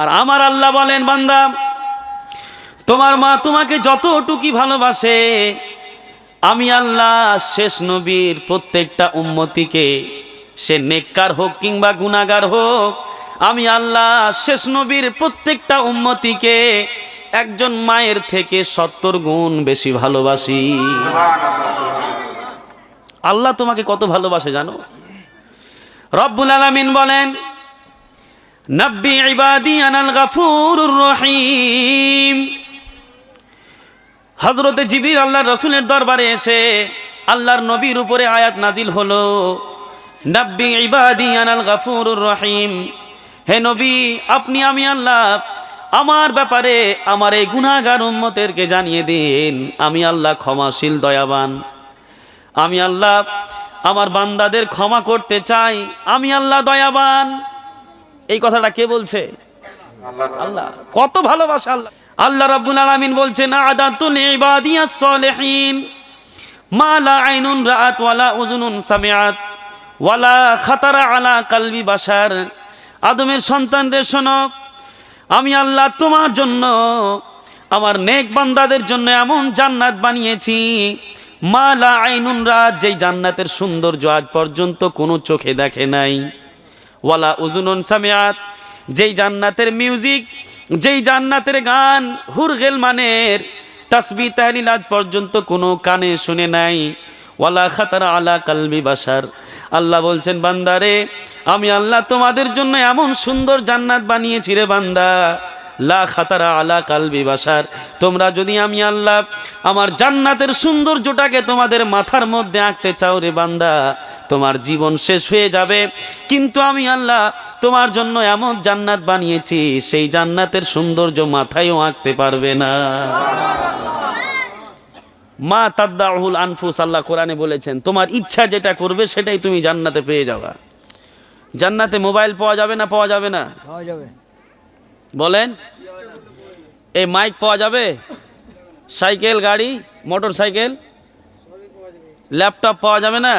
আর আমার আল্লাহ বলেন, বান্দা, তোমার মা তোমাকে যতটুকি ভালোবাসে, আমি আল্লাহ শেষ নবীর প্রত্যেকটা উম্মতিকে, সে নেককার হোক কিংবা গুনাগার হোক, আমি আল্লাহ শেষ নবীর প্রত্যেকটা উম্মতিকে একজন মায়ের থেকে সত্তর গুণ বেশি ভালোবাসি। আল্লাহ তোমাকে কত ভালোবাসে জানো? রব্বুল আলামিন বলেন নব্বি ইবাদি আনাল গাফুরুর রহিম। হজরতে জিবির আল্লাহর রসুলের দরবারে এসে আল্লাহর নবীর উপরে আয়াত নাজিল হলো, নব্বি ইবাদি আনাল গাফুরুর রহিম। হে নবী, আপনি আমি আল্লাহ, আমার ব্যাপারে, আমার এই গুনাহগার উম্মতেরকে জানিয়ে দিন, আমি আল্লাহ ক্ষমাশীল, দয়াবান। আমি আল্লাহ, আমার বান্দাদের ক্ষমা করতে চাই, আমি আল্লাহ দয়াবান। এই কথাটা কে বলছে? আল্লাহ। কত ভালোবাসা আল্লাহ। আল্লাহ রাব্বুল আলামিন বলছেন আদাতুল ইবাদিয়াস সলিহিন মা লা আইনুন রাআত ওয়ালা উযুনুন সামিআত ওয়ালা খাতারা আলা কালবি বাশার। আদমের সন্তানদের শোনো, আমি আল্লাহ তোমার জন্য আমার নেক বান্দাদের জন্য এমন জান্নাত বানিয়েছি, মা লা আইনুন রাত যেই জান্নাতের সৌন্দর্য আজ পর্যন্ত কোনো চোখে দেখে নাই। ওয়ালা উজুনুন সামিয়াত যেই জান্নাতের মিউজিক, যেই জান্নাতের গান হুরগেল মানের, তাসবি তাহলিল আজ পর্যন্ত কোনো কানে শুনে নাই। ওয়ালা খাতার আলা কালবি বাসার আল্লাহ বলছেন বান্দারে আমি আল্লাহ তোমাদের জন্য এমন সুন্দর জান্নাত বানিয়েছি রে বান্দা। লা খাতারা আলা কালবি বাসার তোমরা যদি আমি আল্লাহ আমার জান্নাতের সৌন্দর্যটাকে তোমাদের মাথার মধ্যে আঁকতে চাও রে বান্দা, তোমার জীবন শেষ হয়ে যাবে। কিন্তু আমি আল্লাহ তোমার জন্য এমন জান্নাত বানিয়েছি, সেই জান্নাতের সৌন্দর্য মাথায়ও আঁকতে পারবে না। মা তাদ্দাহুল আনফুস, আল্লাহ কোরআনে বলেছেন, তোমার ইচ্ছা যেটা করবে সেটাই তুমি জান্নাতে পেয়ে যাবা। জান্নাতে মোবাইল পাওয়া যাবে না, পাওয়া যাবে না? পাওয়া যাবে। বলেন, এই মাইক পাওয়া যাবে? সাইকেল, গাড়ি মোটর সাইকেল? ল্যাপটপ পাওয়া যাবে না?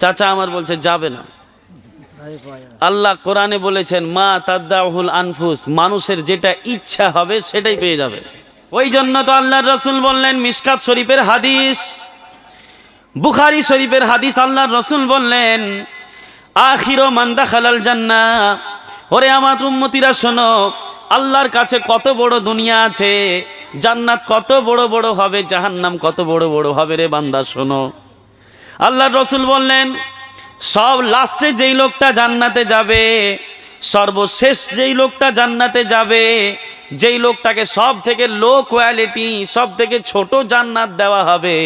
চাচা আমার বলছে, যাবে না। আল্লাহ কোরআনে বলেছেন, মা তাদ্দাহুল আনফুস মানুষের যেটা ইচ্ছা হবে সেটাই পেয়ে যাবে। ওই জন্য তো আল্লাহর রসুল বললেন মিসকাত শরীফের হাদিস, বুখারি শরীফের হাদিস আল্লাহর রসুল বললেন, আখিরো মান্দা খালাল জান্না ওরে আমার উম্মতিরা, শোনো, আল্লাহর কাছে কত বড় দুনিয়া আছে, জান্নাত কত বড় বড় হবে, জাহান্নাম কত বড় বড় হবে রে বান্দা, শোনো। আল্লাহর রসুল বললেন, সব লাস্টে যেই লোকটা জান্নাতে যাবে, সর্বশেষ যেই লোকটা জান্নাতে যাবে, যেই লোকটাকে সব থেকে লো কোয়ালিটি সব থেকে ছোট জান্নাত দেওয়া হবে,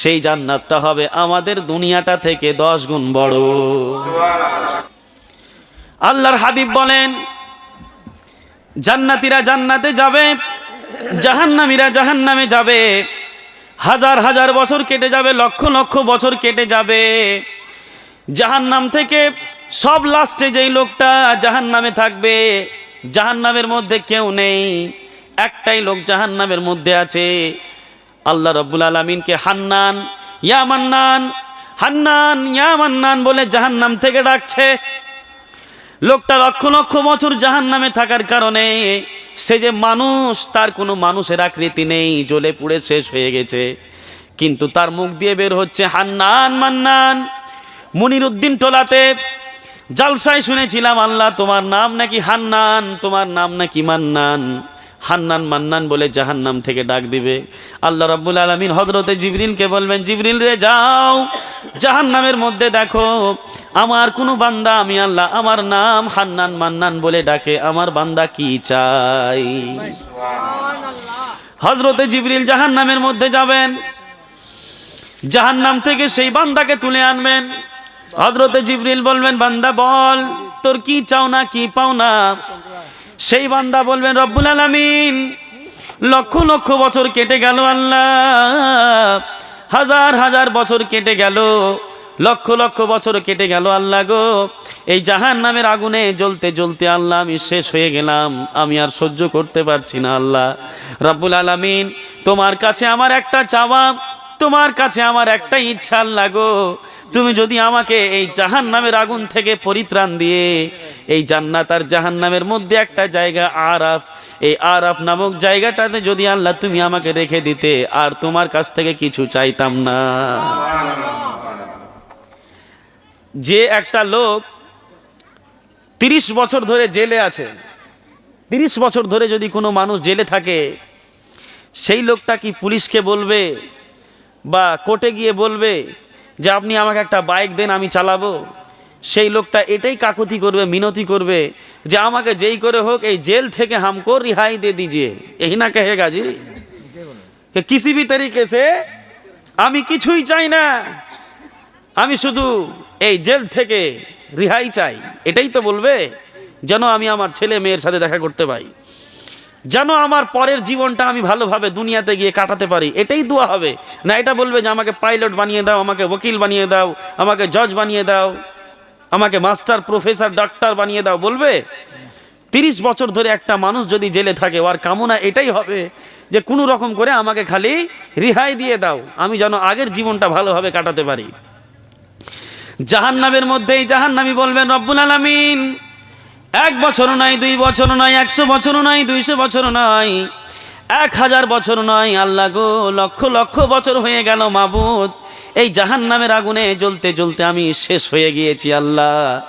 সেই জান্নাতটা হবে আমাদের দুনিয়াটা থেকে দশ গুণ বড়। আল্লাহর হাবিব বলেন, জান্নাতীরা জান্নাতে যাবে, জাহান্নামীরা জাহান্নামে যাবে, হাজার হাজার বছর কেটে যাবে, লক্ষ লক্ষ বছর কেটে যাবে। জাহান্নাম থেকে সব লাস্টে যেই লোকটা জাহান্নামে থাকবে, জাহান্নামের মধ্যে কেউ নেই, একটাই লোক জাহান্নামের মধ্যে আছে। আল্লাহ রব্বুল আলমিনকে হান্নান, ইয়া মান্নান, হান্নান, ইয়া মান্নান বলে জাহান্নাম থেকে ডাকছে। লোকটা লক্ষ লক্ষ বছর জাহান নামে থাকার কারণে সে যে মানুষ, তার কোনো মানুষের আকৃতি নেই, জ্বলে পুড়ে শেষ হয়ে গেছে। কিন্তু তার মুখ দিয়ে বের হচ্ছে হান্নান মান্নান। মনিরুদ্দিন টোলাতে, জালসায় শুনেছিলাম, আল্লাহ তোমার নাম নাকি হান্নান, তোমার নাম নাকি মান্নান। হান্নান মান্নান বলে জাহান্নাম থেকে ডাক দিবে। আল্লাহ রাব্বুল আলমিন হজরতে জিবরিলকে বলবেন জিবরিল রে যাও। জাহান্নামের মধ্যে দেখো আমার কোনো বান্দা আমি আল্লাহ আমার নাম হান্নান মান্নান বলে ডাকে। আমার বান্দা কি চাই হজরতে জিবরিল জাহান্নামের মধ্যে যাবেন। জাহান নাম থেকে সেই বান্দাকে তুলে আনবেন। হজরতে জিবরিল বলবেন বান্দা বল তোর কি চাও না কি পাও না সেই বান্দা বলবেন, রব্বুল আলামিন, লক্ষ লক্ষ বছর কেটে গেল আল্লাহ। হাজার হাজার বছর কেটে গেল, লক্ষ লক্ষ বছর কেটে গেল আল্লাহ গো। এই জাহান নামের আগুনে জ্বলতে জ্বলতে আল্লাহ, আমি শেষ হয়ে গেলাম। আমি আর সহ্য করতে পারছি না আল্লাহ। রব্বুল আলামিন, তোমার কাছে আমার একটা চাওয়া, তোমার কাছে আমার একটা ইচ্ছা আল্লাহ গো। তুমি যদি আমাকে এই জাহান নামের আগুন থেকে পরিত্রাণ দিয়ে এই জান্নাত আর জাহান্নামের মধ্যে একটা জায়গা আরাফ। এই আরাফ নামক জায়গাটাতে যদি আল্লাহ তুমি আমাকে রেখে দিতে, আর তোমার কাছ থেকে কিছু চাইতাম না। যে একটা লোক তিরিশ বছর ধরে জেলে আছে, তিরিশ বছর ধরে যদি কোনো মানুষ জেলে থাকে, সেই লোকটা কি পুলিশকে বলবে বা কোর্টে গিয়ে বলবে যে, আপনি আমাকে একটা বাইক দেন, আমি চালাবো? সেই লোকটা এটাই কাকুতি করবে, মিনতি করবে যে আমাকে যেই করে হোক এই জেল থেকে হামকো রিহাই দে দিজে এই না কহেগা জি? কিসি ভি তরিকে সে আমি কিছুই চাই না। আমি শুধু এই জেল থেকে রিহাই চাই। এটাই তো বলবে যেন আমি আমার ছেলে মেয়ের সাথে দেখা করতে পাই। যেন আমার পরের জীবনটা আমি ভালোভাবে দুনিয়াতে গিয়ে কাটাতে পারি। এটাই দোয়া হবে। না, এটা বলবে যে আমাকে পাইলট বানিয়ে দাও, আমাকে ওকিল বানিয়ে দাও, আমাকে জজ বানিয়ে দাও। আমাকে মাস্টার, প্রফেসর, ডাক্তার বানিয়ে দাও, বলবে? তিরিশ বছর ধরে একটা মানুষ যদি জেলে থাকে, ওর কামনা এটাই হবে যে কোনো রকম করে আমাকে খালি রিহাই দিয়ে দাও, আমি যেন আগের জীবনটা ভালোভাবে কাটাতে পারি। জাহান্নামের মধ্যেই জাহান্নামি বলবেন, রব্বুল আলামিন, এক বছর নাই, দুই বছর নয় একশো বছর নয় দুইশো বছর নয় এক হাজার বছর নয়, আল্লাহ গো, লক্ষ লক্ষ বছর হয়ে গেল মাবুদ। এই জাহান্নামের আগুনে জ্বলতে জ্বলতে আমি শেষ হয়ে গিয়েছি, আল্লাহ।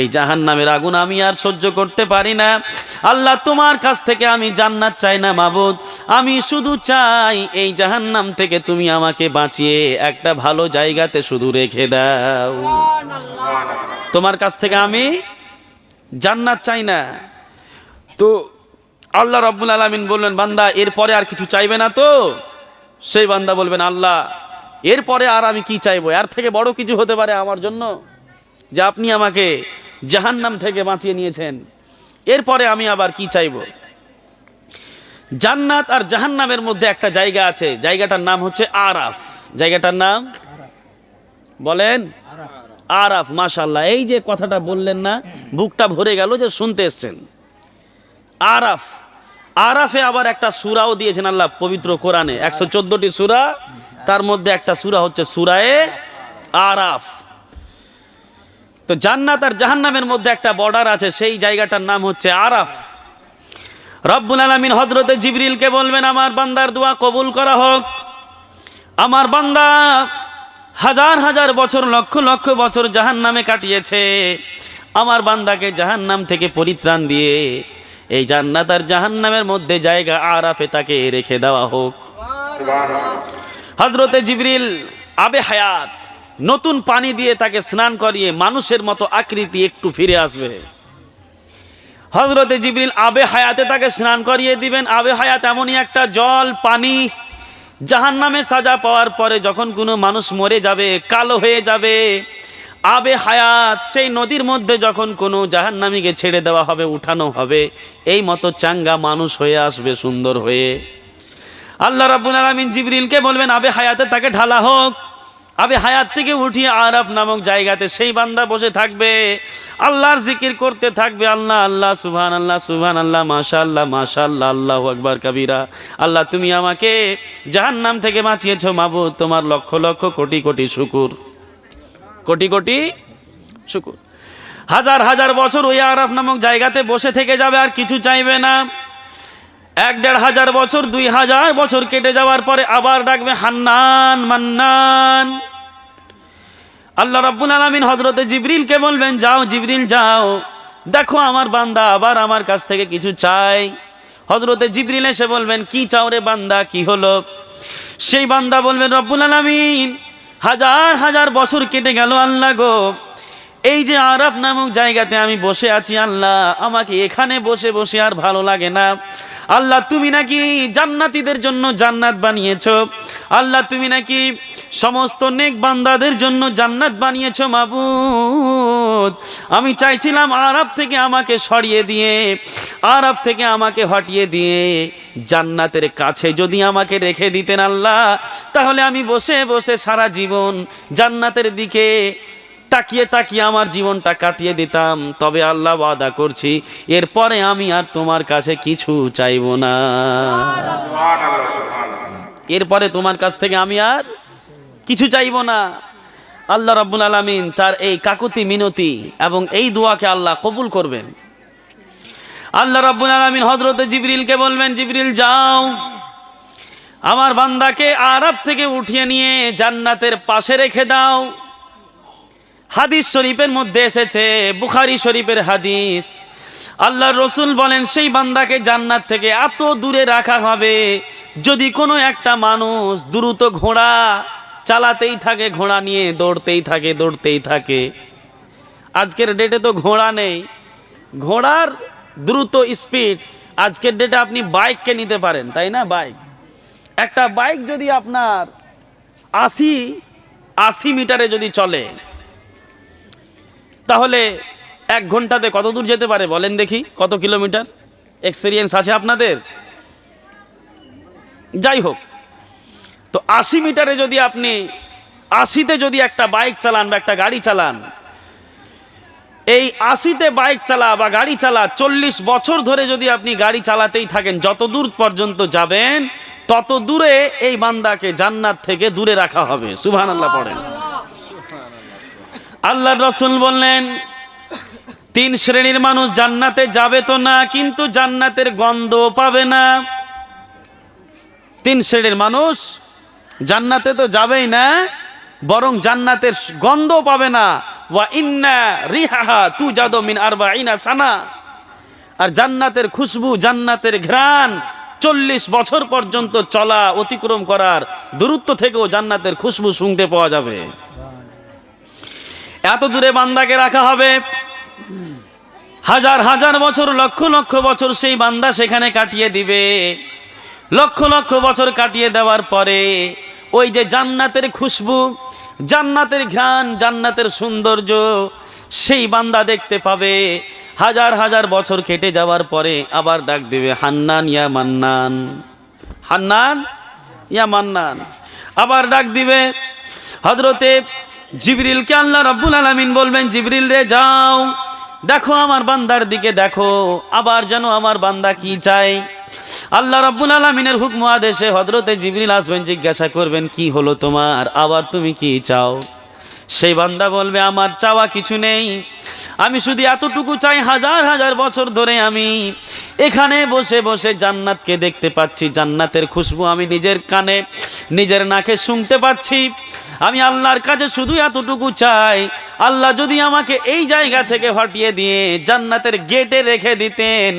এই জাহান্নামের আগুন আমি আর সহ্য করতে পারি না। আল্লাহ, তোমার কাছ থেকে আমি জান্নাত চাই না, মাবুদ। আমি শুধু চাই এই জাহান্নাম থেকে তুমি আমাকে বাঁচিয়ে একটা ভালো জায়গাতে শুধু রেখে দাও। তোমার কাছ থেকে আমি জান্নাত চাই না। তো আল্লাহ রব্বুল আলমিন বললেন, বান্দা, এরপরে আর কিছু চাইবে না তো? সেই বান্দা বলবেন, আল্লাহ, এরপরে আর আমি কি চাইব? এর থেকে বড় কিছু হতে পারে আমার জন্য যে আপনি আমাকে জাহান্নাম থেকে বাঁচিয়ে নিয়েছেন। এরপরে আমি আবার কি চাইব? জান্নাত আর জাহান্নামের মধ্যে একটা জায়গা আছে, জায়গাটার নাম হচ্ছে আরাফ। জায়গাটার নাম? বলেন? আরাফ মাশাল্লাহ এই যে কথাটা বললেন না, বুকটা ভরে গেল যে শুনতে এসছেন। আরাফ আরাফে আবার একটা সুরাও দিয়েছেন আল্লাহ পবিত্র কোরআনে। একশো চোদ্দটি সুরা, তার মধ্যে একটা সুরা হচ্ছে সুরায়ে আরাফ। তো জান্নাত আর জাহান্নামের মধ্যে একটা বর্ডার আছে, সেই জায়গাটার নাম হচ্ছে আরাফ। রব্বুল আলমিন হজরতে জিবরিলকে বলবেন, আমার বান্দার দোয়া কবুল করা হোক। আমার বান্দা হাজার হাজার বছর, লক্ষ লক্ষ বছর জাহান নামে কাটিয়েছে। আমার বান্দাকে জাহান নাম থেকে পরিত্রাণ দিয়ে এই জান্নাত আর জাহান নামের মধ্যে জায়গা আরাফে তাকে রেখে দেওয়া হোক। হজরতে জিবরিল আবে হায়াত নতুন পানি দিয়ে তাকে স্নান করিয়ে মানুষের মতো আকৃতি একটু ফিরে আসবে। হজরতে জিবরিল আবে হায়াতে তাকে স্নান করিয়ে দিবেন। আবে হায়াত এমনই একটা জল, পানি জাহান নামে সাজা পাওয়ার পরে যখন কোনো মানুষ মরে যাবে, কালো হয়ে যাবে আবে হায়াত, সেই নদীর মধ্যে যখন কোনো জাহান্নামীকে ছেড়ে দেওয়া হবে, উঠানো হবে, এই মতো চাঙ্গা মানুষ হয়ে আসবে সুন্দর হয়ে। আল্লাহ রাব্বুল আলামিন জিবরিলকে বলবেন, আবে হায়াতে তাকে ঢালা হোক। আবে হায়াত থেকে উঠিয়ে আরাফ নামক জায়গাতে সেই বান্দা বসে থাকবে, আল্লাহর জিকির করতে থাকবে। আল্লাহ আল্লাহ সুবহান আল্লাহ সুবহান আল্লাহ মাশা আল্লাহ মাশা আল্লাহ আল্লাহ আকবার, কাবিরা। আল্লাহ, তুমি আমাকে জাহান্নাম থেকে বাঁচিয়েছো, মাবুদ, তোমার লক্ষ লক্ষ কোটি কোটি শুকুর। কোটি কোটি শুকুর। হাজার হাজার বছর ওই আরাফ নামক জায়গাতে বসে থেকে যাবে, আর কিছু চাইবে না। এক দেড় হাজার বছর, দুই হাজার বছর কেটে যাওয়ার পরে আবার ডাকবে, হান্নান, মান্নান। আল্লাহ রাব্বুল আলামিন হজরতে জিবরিলকে বলবেন, যাও জিবরিল, যাও। দেখো আমার বান্দা আবার আমার কাছ থেকে কিছু চাই হজরতে জিবরিল এসে বলবেন, কি চাও রে বান্দা, কি হলো? সেই বান্দা বলবেন, রব্বুল আলামিন হাজার হাজার বছর কেটে গেল আল্লাহ গো। এই যে আরব নামক জায়গাতে আমি বসে আছি, আল্লাহ আমাকে এখানে বসে বসে আর ভালো লাগে না। আল্লাহ তুমি নাকি জান্নাতীদের জন্য জান্নাত বানিয়েছ? আল্লাহ তুমি নাকি সমস্ত নেক বান্দাদের জন্য জান্নাত বানিয়েছ, মাবুদ? আমি চাইছিলাম আরব থেকে আমাকে সরিয়ে দিয়ে, আরব থেকে আমাকে হটিয়ে দিয়ে জান্নাতের কাছে যদি আমাকে রেখে দিতেন আল্লাহ, তাহলে আমি বসে বসে সারা জীবন জান্নাতের দিকে তাকিয়ে তাকিয়ে আমার জীবনটা কাটিয়ে দিতাম। তবে আল্লাহ বাদা করছি, এরপরে আমি আর তোমার কাছে কিছু চাইব না। এরপরে তোমার কাছ থেকে আমি আর কিছু চাইব না। আল্লাহ রাব্বুল আলামিন তার এই কাকুতি মিনতি এবং এই দোয়াকে আল্লাহ কবুল করবেন। আল্লাহ রাব্বুল আলামিন হযরতে জিবরিলকে বলবেন, জিবরিল, যাও। আমার বান্দাকে আরব থেকে উঠিয়ে নিয়ে জান্নাতের পাশে রেখে দাও। হাদিস শরীফের মধ্যে এসেছে, বুখারি শরীফের হাদিস। আল্লাহ রসুল বলেন, সেই বান্দাকে জান্নাত থেকে এত দূরে রাখা হবে, যদি কোনো একটা মানুষ দ্রুত ঘোড়া চালাতেই থাকে, ঘোড়া নিয়ে দৌড়তেই থাকে দৌড়তেই থাকে। আজকের ডেটে তো ঘোড়া নেই। ঘোড়ার দ্রুত স্পিড আজকের ডেটে আপনি বাইককে নিতে পারেন, তাই না? বাইক একটা বাইক যদি আপনার আশি আশি মিটারে যদি চলে তাহলে এক ঘন্টাতে কত দূর যেতে পারে বলেন দেখি, কত কিলোমিটার? এক্সপিরিয়েন্স আছে আপনাদের? যাই হোক, তো আশি মিটারে যদি আপনি, আশিতে যদি একটা বাইক চালান বা একটা গাড়ি চালান, এই আশিতে বাইক চালা বা গাড়ি চালা চল্লিশ বছর ধরে যদি আপনি গাড়ি চালাতেই থাকেন, যত দূর পর্যন্ত যাবেন, তত দূরে এই বান্দাকে জান্নাত থেকে দূরে রাখা হবে। সুবহান আল্লাহ পড়েন। আল্লাহ রসুল বললেন, তিন শ্রেণির মানুষ জান্নাতে যাবে তো না, কিন্তু জান্নাতের গন্ধ পাবে না। তিন শ্রেণির মানুষ জান্নাতে তো যাবেই না, বরং জান্নাতের গন্ধ পাবে না। ওয়া ইন্না রিহাহা তু জাদো মিন আরবা সানা। আর জান্নাতের খুশবু, জান্নাতের ঘ্রাণ চল্লিশ বছর পর্যন্ত চলা অতিক্রম করার দূরত্ব থেকেও জান্নাতের খুশবু শুনতে পাওয়া যাবে। এত দূরে বান্দাকে রাখা হবে। হাজার হাজার বছর, লক্ষ লক্ষ বছর সেই বান্দা সেখানে কাটিয়ে দিবে। লক্ষ লক্ষ বছর কাটিয়ে দেওয়ার পরে ওই যে জান্নাতের খুশবু, জান্নাতের ঘ্রাণ, জান্নাতের সৌন্দর্য, সেই বান্দা দেখতে পাবে। হাজার হাজার বছর কেটে যাওয়ার পরে আবার ডাক দেবে, হান্নান ইয়া মান্নান, হান্নান ইয়া মান্নান। আবার ডাক দিবে হজরতে জিবরিলকে আল্লাহ রব্বুল আলমিন বলবেন, জিবরিল রে, যাও। দেখো আমার বান্দার দিকে দেখো। আবার যেন আমার বান্দা কি চাই আল্লাহ রব্বুল আলমিনের হুকম আদেশে হজরতে জিবরিল আসবেন, জিজ্ঞাসা করবেন, কি হলো তোমার? আবার তুমি কি চাও? সেই বান্দা বলবে, আমার চাওয়া কিছু নেই। আমি শুধু এতটুকু চাই, হাজার হাজার বছর ধরে আমি এখানে বসে বসে জান্নাতকে দেখতে পাচ্ছি। জান্নাতের খুশবু আমি নিজের কানে, নিজের নাকে শুনতে পাচ্ছি। আমি আল্লাহর কাছে শুধু এতটুকু চাই, আল্লাহ যদি আমাকে এই জায়গা থেকে হটিয়ে দিয়ে জান্নাতের গেটে রেখে দিতেন,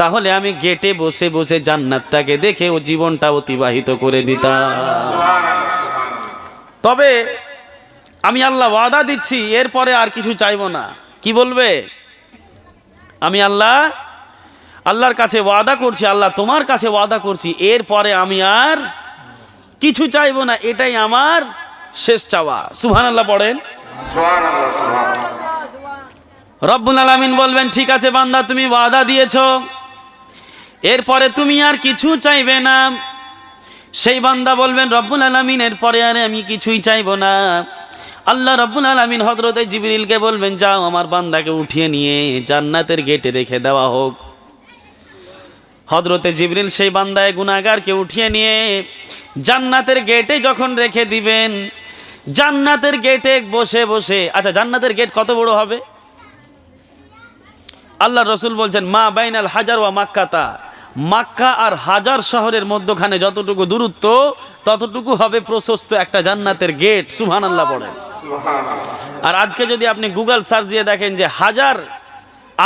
তাহলে আমি গেটে বসে বসে জান্নাতটাকে দেখে ও জীবনটা অতিবাহিত করে দিতাম। তবে আমি আল্লাহ ওয়াদা দিচ্ছি, এরপরে আর কিছু চাইব না। কি বলবে? আমি আল্লাহ, আল্লাহর কাছে ওয়াদা করছি, আল্লাহ তোমার কাছে ওয়াদা করছি, এরপরে আমি আর কিছু চাইব না, এটাই আমার শেষ চাওয়া। সুহান আল্লাহ পড়েন। রব্বুল আলামিন বলবেন, ঠিক আছে বান্দা, তুমি ওয়াদা দিয়েছ। এরপরে তুমি আর কিছু চাইবে না। সেই বান্দা বলবেন, রব্বুল আলমিন, এরপরে আর আমি কিছুই চাইব না। আল্লাহ রব্বুল আলমিন হজরতে জিবরিলকে বলবেন, যাও আমার বান্দাকে উঠিয়ে নিয়ে জান্নাতের গেটে রেখে দেওয়া হোক। হজরতে জিবরিল সেই বান্দায় গুনাগারকে উঠিয়ে নিয়ে জান্নাতের গেটে যখন রেখে দিবেন জান্নাতের গেটে বসে বসে। আচ্ছা জান্নাতের গেট কত বড় হবে? আল্লাহ রসুল বলছেন মা বাইনাল হাজার ওয়া মাক্কাতা মাক্কা আর হাজার শহরের মধ্যখানে যতটুকু দূরত্ব ততটুকু হবে প্রশস্ত একটা জান্নাতের গেট। সুহান আল্লাহ পড়ে আর আজকে যদি আপনি গুগল সার্চ দিয়ে দেখেন যে হাজার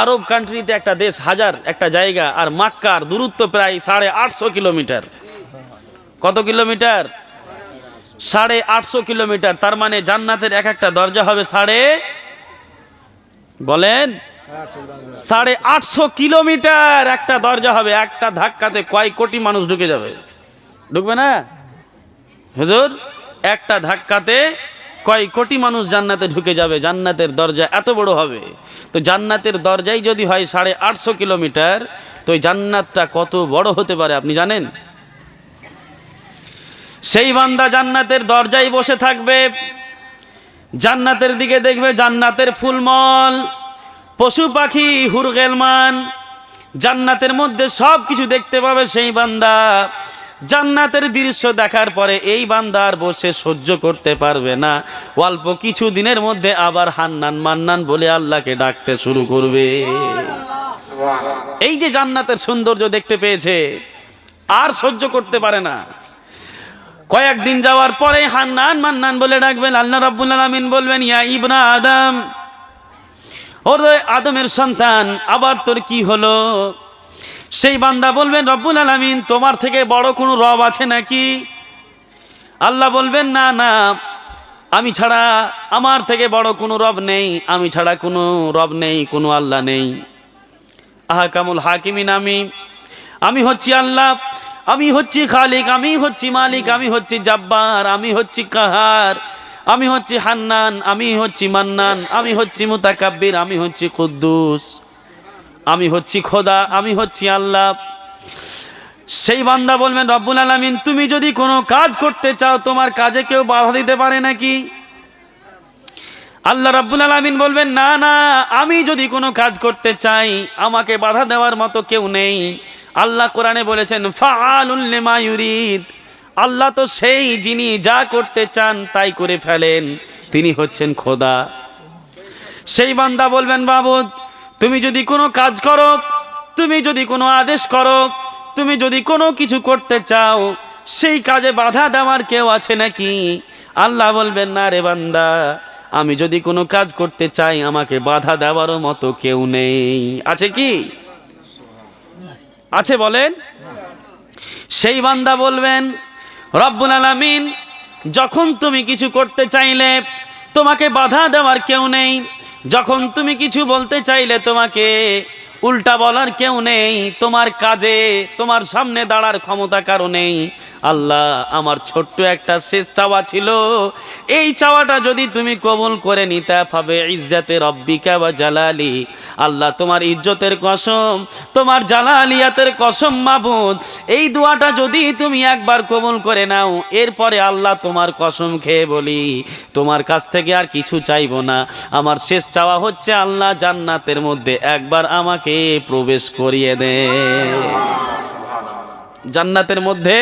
আরব কান্ট্রিতে একটা দেশ হাজার একটা জায়গা আর মাক্কার দূরত্ব প্রায় সাড়ে আটশো কিলোমিটার। কত কিলোমিটার? সাড়ে আটশো কিলোমিটার, তার মানে জান্নাতের এক একটা দরজা হবে সাড়ে, বলেন, সাড়ে আটশো কিলোমিটার একটা দরজা হবে, একটা ধাক্কাতে কয় কোটি মানুষ ঢুকে যাবে। ঢুকবে না? হুজুর, একটা ধাক্কাতে কয় কোটি মানুষ জান্নাতে ঢুকে যাবে, জান্নাতের দরজা এত বড় হবে। তো জান্নাতের দরজাই যদি হয় সাড়ে আটশো কিলোমিটার, তো ওই জান্নাতটা কত বড় হতে পারে আপনি জানেন? সেই বান্দা জান্নাতের দরজায় বসে থাকবে, জান্নাতের দিকে দেখবে জান্নাতের ফুলমল, পশু পাখি হুরগেলমান জান্নাতের মধ্যে সব কিছু দেখতে পাবে সেই বান্দা। জান্নাতের দৃশ্য দেখার পরে এই বান্দার বসে সহ্য করতে পারবে না। অল্প কিছু দিনের মধ্যে আবার হান্নান মান্নান বলে আল্লাহকে ডাকতে শুরু করবে। এই যে জান্নাতের সৌন্দর্য দেখতে পেয়েছে, আর সহ্য করতে পারে না। কয়েকদিন যাওয়ার পরে হান্নান মান্নান বলে ডাকবেন, আল্লাহ রাব্বুল আলামিন বলবেন, ইয়া ইবনা আদম, ওর আদমের সন্তান, আবার তোর কি হলো? সেই বান্দা বলবেন, রব্বুল আলামিন, তোমার থেকে বড় কোনো রব আছে নাকি? আল্লাহ বলবেন, না না, আমি ছাড়া আমার থেকে বড় কোনো রব নেই, আমি ছাড়া কোনো রব নেই, কোনো আল্লাহ নেই। আহাকামুল হাকিমিন, আমি আমি হচ্ছি আল্লাহ আমি হচ্ছি খালিক আমি হচ্ছি মালিক আমি হচ্ছি জাব্বার আমি হচ্ছি কাহার আমি হচ্ছি হান্নান আমি হচ্ছি মান্নান আমি হচ্ছি মুতাকাব্বির আমি হচ্ছি কুদ্দুস আমি হচ্ছি খোদা আমি হচ্ছি আল্লাহ সেই বান্দা বলবেন রব্বুল আলামিন তুমি যদি কোনো কাজ করতে চাও তোমার কাজে কেউ বাধা দিতে পারে নাকি আল্লাহ রাব্বুল আলামিন বলবেন না না আমি যদি কোনো কাজ করতে চাই আমাকে বাধা দেওয়ার মতো কেউ নেই আল্লাহ কোরআনে বলেছেন আল্লাহ তো সেই যিনি যা করতে চান তাই করে ফেলেন, তিনি হচ্ছেন খোদা। সেই বান্দা বলবেন বাবুদ তুমি যদি কোনো কাজ করো, তুমি যদি কোনো আদেশ করো, তুমি যদি কোনো কিছু করতে চাও, সেই কাজে বাধা দেওয়ার কেউ আছে নাকি? আল্লাহ বলবেন, না রে বান্দা, আমি যদি কোনো কাজ করতে চাই, আমাকে বাধা দেওয়ারও মতো কেউ নেই। আছে কি? আছে বলেন? সেই বান্দা বলবেন, রব্বুল আলামিন, যখন তুমি কিছু করতে চাইলে তোমাকে বাধা দেওয়ার কেউ নেই, যখন তুমি কিছু বলতে চাইলে তোমাকে উল্টা বলার কেউ নেই, তোমার কাজে, তোমার সামনে দাঁড়ার ক্ষমতা কারও নেই আল্লাহ, আমার ছোট্ট একটা শেষ চাওয়া ছিল। এই চাওয়াটা যদি তুমি কবুল করে নিতে পাবে ইজ্জাতে রব্বিকা বা জালালি। আল্লাহ, তোমার ইজ্জতের কসম, তোমার জালালিয়াতের কসম মাবুদ। এই দোয়াটা যদি তুমি একবার কবুল করে নাও, এরপরে আল্লাহ তোমার কসম খেয়ে বলি, তোমার কাছ থেকে আর কিছু চাইব না। আমার শেষ চাওয়া হচ্ছে আল্লাহ জান্নাতের মধ্যে একবার আমাকে প্রবেশ করিয়ে দে। জান্নাতের মধ্যে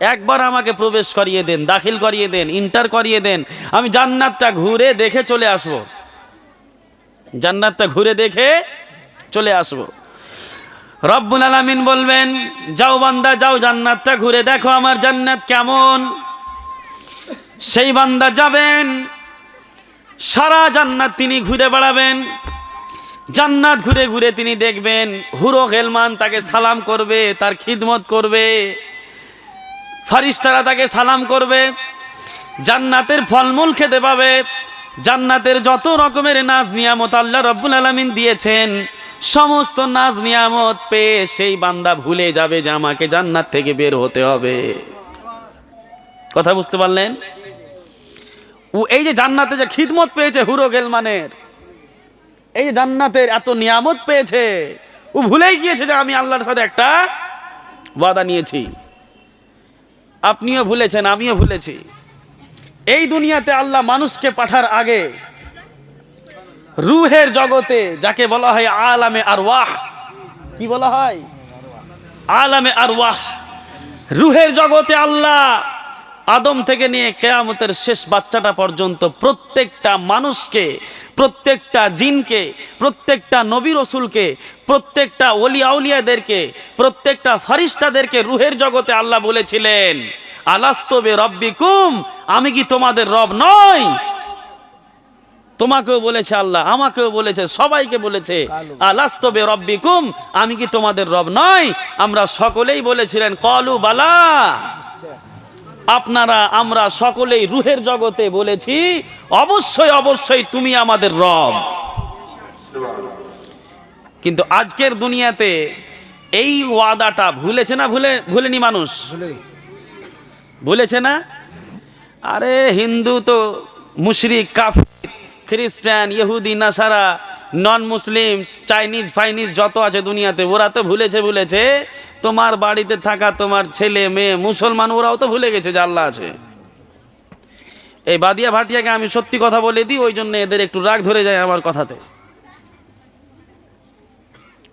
একবার আমাকে প্রবেশ করিয়ে দেন, দাখিল করিয়ে দেন ইন্টার করিয়ে দেন। আমি জান্নাতটা ঘুরে দেখে চলে আসব। জান্নাতটা ঘুরে দেখে চলে আসব। রব্বুল আলামিন বলবেন, যাও বান্দা, যাও জান্নাতটা ঘুরে দেখো আমার জান্নাত কেমন। সেই বান্দা যাবেন, সারা জান্নাত তিনি ঘুরে বেড়াবেন। জান্নাত ঘুরে ঘুরে তিনি দেখবেন, হুরো গেলমান তাকে সালাম করবে, তার খিদমত করবে। ফারিস্তারা তাকে সালাম করবে, জান্নাতের ফলমূল খেতে পাবে, জান্নাতের যত রকমের নাজ নিয়ামত আল্লাহ রব্বুল আলমিন দিয়েছেন, সমস্ত নাজ নিয়ামত পেয়ে সেই বান্দা ভুলে যাবে যে আমাকে জান্নাত থেকে বের হতে হবে। কথা বুঝতে পারলেন? ও এই যে জান্নাতে যে খিদমত পেয়েছে হুরো গেলমানের, এই যে জান্নাতের এত নিয়ামত পেয়েছে, ও ভুলেই গিয়েছে যে আমি আল্লাহর সাথে একটা ওয়াদা নিয়েছি। আপনিও ভুলেছেন, আমিও ভুলেছি। এই দুনিয়াতে আল্লাহ মানুষকে পাঠার আগে রুহের জগতে, যাকে বলা হয় আলামে আর ওয়াহ কি বলা হয়? আলামে আর ওয়াহ রুহের জগতে আল্লাহ আদম থেকে নিয়ে কেয়ামতের শেষ বাচ্চাটা পর্যন্ত প্রত্যেকটা মানুষকে প্রত্যেকটা জিনকে, প্রত্যেকটা নবী রসুলকে, প্রত্যেকটা অলি আউলিয়াদেরকে, প্রত্যেকটা ফারিস্তাদেরকে রুহের জগতে আল্লাহ বলেছিলেন আলাস্তবে রব্বিকুম আমি কি তোমাদের রব নই? তোমাকেও বলেছে আল্লাহ, আমাকেও বলেছে, সবাইকে বলেছে আলাস্তবে রব্বিকুম আমি কি তোমাদের রব নয় আমরা সকলেই বলেছিলেন, কলু বালা। আপনারা, আমরা সকলেই রুহের জগতে বলেছি, অবশ্যই অবশ্যই তুমি আমাদের রব। কিন্তু আজকের দুনিয়াতে এই ওয়াদাটা ভুলেছে না? ভুলে, ভুলেনি মানুষ? ভুলেছে না? আরে, হিন্দু তো মুশরিক, কাফির, খ্রিস্টান, ইহুদি, নাসারা নন মুসলিম চাইনিজ, ফাইনিজ যত আছে দুনিয়াতে, ওরা তো ভুলেছে ভুলেছে। তোমার বাড়িতে থাকা তোমার ছেলে, মেয়ে, মুসলমান, ওরাও তো ভুলে গেছে যে আল্লাহ আছে। এই বাদিয়া ভাটিয়াকে আমি সত্যি কথা বলে দিই, ওই জন্য এদের একটু রাগ ধরে যায় আমার কথাতে।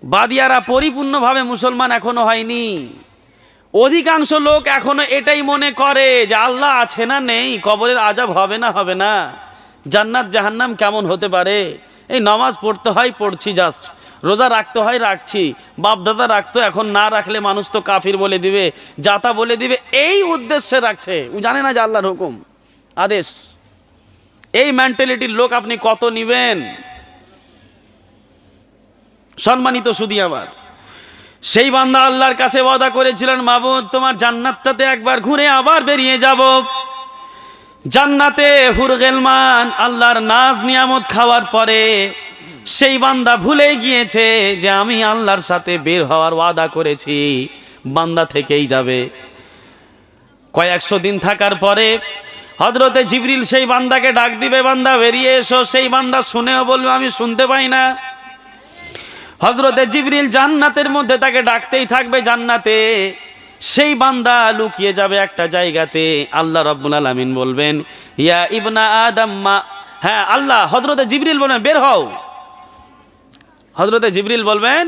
বাদিয়ারা পরিপূর্ণভাবে মুসলমান এখনও হয়নি। অধিকাংশ লোক এখনও এটাই মনে করে যে আল্লাহ আছে না নেই, কবরের আজাব হবে না হবে না। জান্নাত জাহান্নাম কেমন হতে পারে? এই নামাজ পড়তে হয়, পড়ছি জাস্ট রোজা রাখতে হয়, রাখছি। বাপদাদা রাখতো, এখন না রাখলে মানুষ তো কাফির বলে দিবে জাতা বলে দিবে, এই উদ্দেশ্যে রাখছে। ও জানে না যে আল্লাহর হুকুম? আদেশ। এই মেন্টালিটির লোক আপনি কত নিবেন? সম্মানিত সুদী আবার সেই বান্দা আল্লাহর কাছে ওয়াদা করেছিলেন, মাবুদ, তোমার জান্নাতটাতে একবার ঘুরে আবার বেরিয়ে যাব। জান্নাতে হুরগেলমান আল্লাহর নাজ নিয়ামত খাওয়ার পরে সেই বান্দা ভুলে গিয়েছে যে আমি আল্লাহর সাথে বের হওয়ার ওয়াদা করেছি। বান্দা থেকেই যাবে। কয়েকশো দিন থাকার পরে হজরতে জিবরিল সেই বান্দাকে ডাক দিবে, বান্দা, বেরিয়ে এসো। সেই বান্দা শুনেও বলবে, আমি শুনতে পাই না। হজরতে জিবরিল জান্নাতের মধ্যে তাকে ডাকতেই থাকবে জান্নাতে। সেই বান্দা লুকিয়ে যাবে একটা জায়গাতে। আল্লাহ রব্বুল আলামিন বলবেন, ইয়া ইবনা আদম মা হ্যাঁ আল্লাহ হজরতে জিবরিল বলবেন, বের হও। হজরতে জিবরিল বলবেন,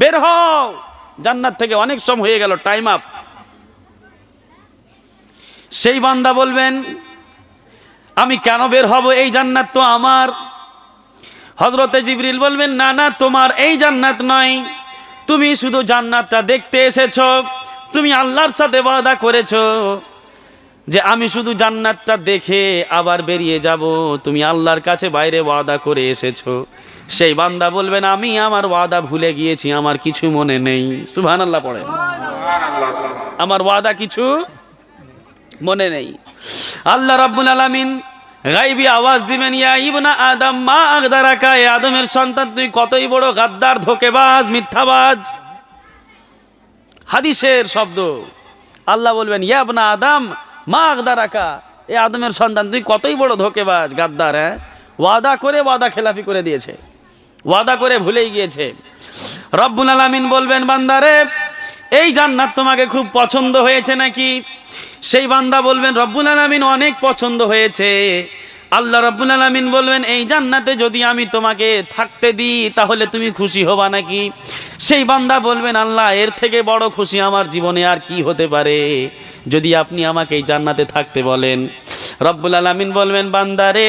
বের হও, জান্নাত থেকে অনেক সময় হয়ে গেল টাইম আপ সেই বান্দা বলবেন, আমি কেন বের হব? এই জান্নাত তো আমার। হজরতে জিবরিল বলবেন, না না, তোমার এই জান্নাত নয়। তুমি শুধু জান্নাতটা দেখতে এসেছ, তুমি আল্লাহর সাথে ওয়াদা করেছ যে আমি শুধু জান্নাতটা দেখে আবার বেরিয়ে যাব। তুমি আল্লাহর কাছে বাইরে ওয়াদা করে এসেছ। সেই বান্দা বলবেন আমি আমার ওয়াদা ভুলে গিয়েছি, আমার কিছু মনে নেই। সুবহানাল্লাহ পড়ে আমার ওয়াদা কিছু মনে নেই। আল্লাহ রাব্বুল আলামিন গাইবি আওয়াজ দিবেন, ইয়া ইবনা আদম, মা আগদারাকা এ আদমের সন্তান, তুই কতই বড় গাদ্দার, ধোকেবাজ, মিথ্যাবাজ? হাদিসের শব্দ। আল্লাহ বলবেন, ইয়া ইবনা আদম, মা আগদারাকা এ আদমের সন্তান, তুই কতই বড় ধোকেবাজ, গাদ্দার হ্যাঁ? ওয়াদা করে, ওয়াদা খেলাফি করে দিয়েছে। ওয়াদা করে ভুলেই গিয়েছে। রব্বুল আলামিন বলবেন, বান্দারে, এই জান্নাত তোমাকে খুব পছন্দ হয়েছে নাকি? সেই বান্দা বলবেন, রব্বুল আলামিন অনেক পছন্দ হয়েছে। আল্লাহ রব্বুল আলামিন বলবেন, এই জান্নাতে যদি আমি তোমাকে থাকতে দিই, তাহলে তুমি খুশি হবা নাকি? সেই বান্দা বলবেন, আল্লাহ, এর থেকে বড় খুশি আমার জীবনে আর কি হতে পারে? যদি আপনি আমাকে এই জান্নাতে থাকতে বলেন। রব্বুল আলামিন বলবেন বান্দারে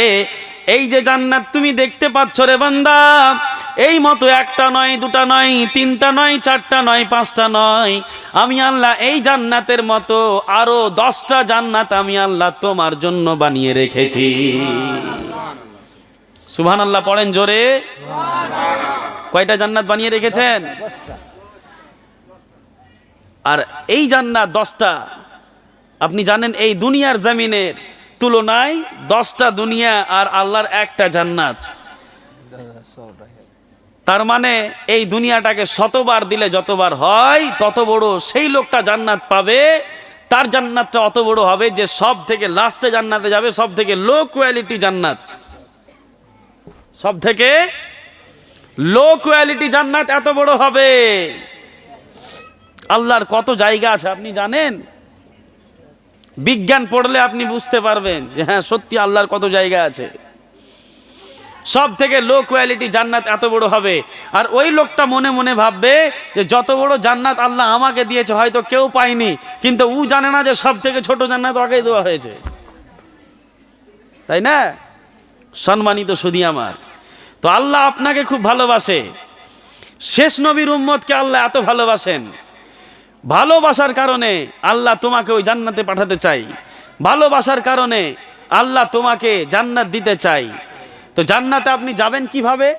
এই যে জান্নাত তুমি দেখতে পাচ্ছ রে বান্দা, এই মতো একটা নয়, দুটা নয়, তিনটা নয়, চারটা নয়, পাঁচটা নয়। আমি আল্লাহ এই জান্নাতের মতো আরও দশটা জান্নাত আমি আল্লাহ তোমার জন্য বানিয়ে রেখেছি। সুবহান আল্লাহ পড়েন জোরে। কয়টা জান্নাত বানিয়ে রেখেছেন? আর এই জান্নাত দশটা, আপনি জানেন এই দুনিয়ার জমিনের তুলনায় দশটা দুনিয়া আর আল্লাহর একটা জান্নাত। তার মানে এই দুনিয়াটাকে শতবার দিলে যতবার হয়, তত বড় সেই লোকটা জান্নাত পাবে। তার জান্নাতটা অত বড় হবে যে সব থেকে লাস্টে জান্নাতে যাবে সব থেকে লো কোয়ালিটি জান্নাত। সব থেকে লো কোয়ালিটি জান্নাত এত বড় হবে। আল্লাহর কত জায়গা আছে আপনি জানেন? বিজ্ঞান পড়লে আপনি বুঝতে পারবেন যে হ্যাঁ সত্যি আল্লাহর কত জায়গা আছে। সব থেকে লো কোয়ালিটি জান্নাত এত বড় হবে। আর ওই লোকটা মনে মনে ভাববে যে যত বড় জান্নাত আল্লাহ আমাকে দিয়েছে, হয়তো কেউ পায়নি। কিন্তু ও জানে না যে সব থেকে ছোট জান্নাত ওকেই দেওয়া হয়েছে। তাই না? সম্মানিত সুদি আমার। তো আল্লাহ আপনাকে খুব ভালোবাসে। শেষ নবীর উম্মতকে আল্লাহ এত ভালোবাসেন। ভালোবাসার কারণে আল্লাহ তোমাকে ওই জান্নাতে পাঠাতে চাই। ভালোবাসার কারণে আল্লাহ তোমাকে জান্নাত দিতে চাই। তো জান্নাতে আপনি যাবেন কীভাবে?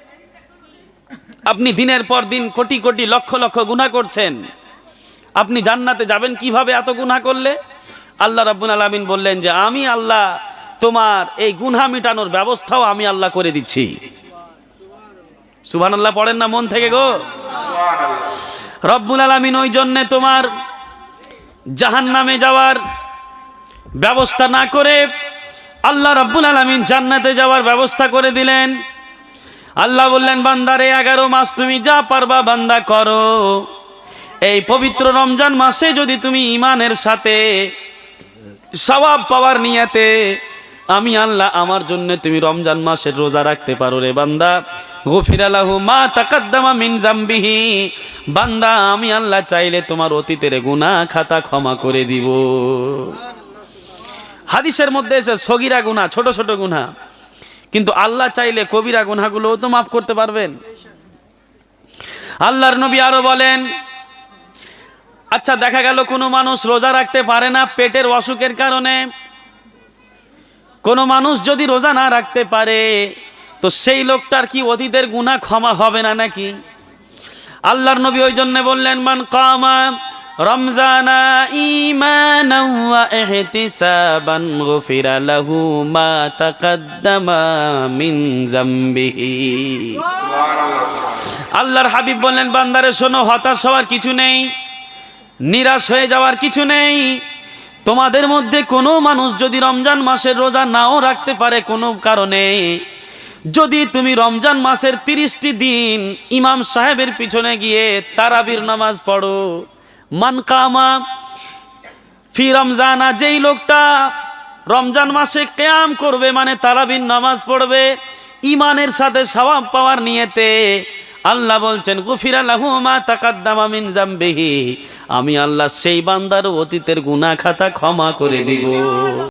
আপনি দিনের পর দিন কোটি কোটি লক্ষ লক্ষ গুনাহ করছেন। আপনি জান্নাতে যাবেন কীভাবে এত গুনাহ করলে? আল্লাহ রাব্বুল আলামিন বললেন যে, আমি আল্লাহ তোমার এই গুনহা মিটানোর ব্যবস্থাও আমি আল্লাহ করে দিচ্ছি। সুবহানাল্লাহ, পড়েন না মন থেকে গো? রব্বুল আলামিন ওই জন্যে তোমার জাহান নামে যাওয়ার ব্যবস্থা না করে আল্লাহ রব্বুল আলামিন জান্নাতে যাওয়ার ব্যবস্থা করে দিলেন। আল্লাহ বললেন, বান্দারে, এগারো মাস তুমি যা পারবা বান্দা করো। এই পবিত্র রমজান মাসে যদি তুমি ইমানের সাথে সওয়াব পাওয়ার নিয়াতে, আমি আল্লাহ আমার জন্য তুমি রমজান মাসের রোজা রাখতে পারো রে বান্দা। বান্দা, আমি আল্লাহ চাইলে তোমার অতীতের গুনাহ খাতা ক্ষমা করে দিব। হাদিসের মধ্যে এসে সগিরা গুনাহ, ছোট ছোট গুনাহ। কিন্তু আল্লাহ চাইলে কবিরা গুনাহগুলোও তো মাফ করতে পারবেন। আল্লাহর নবী আরও বলেন আচ্ছা দেখা গেল কোনো মানুষ রোজা রাখতে পারে না পেটের অসুখের কারণে। কোনো মানুষ যদি রোজা না রাখতে পারে তো সেই লোকটার কি অতীতের গুনাহ ক্ষমা হবে না নাকি? আল্লাহর নবী ওই জন্য বললেন, মান কামা রমজানা মা আল্লাহর হাবিব বললেন, বান্দারে, শোনো, হতাশ হওয়ার কিছু নেই, নিরাশ হয়ে যাওয়ার কিছু নেই। তোমাদের মধ্যে কোনো মানুষ যদি রমজান মাসের রোজা নাও রাখতে পারে কোনো কারণে যদি তুমি রমজান মাসের তিরিশটি দিন ইমাম সাহেবের পিছনে গিয়ে তারাবির নামাজ পড়ো। মান কামা ফি রমজানা, যেই লোকটা রমজান মাসে কেয়াম করবে মানে তারাবির নামাজ পড়বে, ইমানের সাথে সওয়াব পাওয়ার নিয়েতে আল্লাহ বলছেন, গুফিরা লাহু মা তাকাদ্দামা মিন আমি আল্লাহ সেই বান্দার অতীতের গুনাহ খাতা ক্ষমা করে দিব।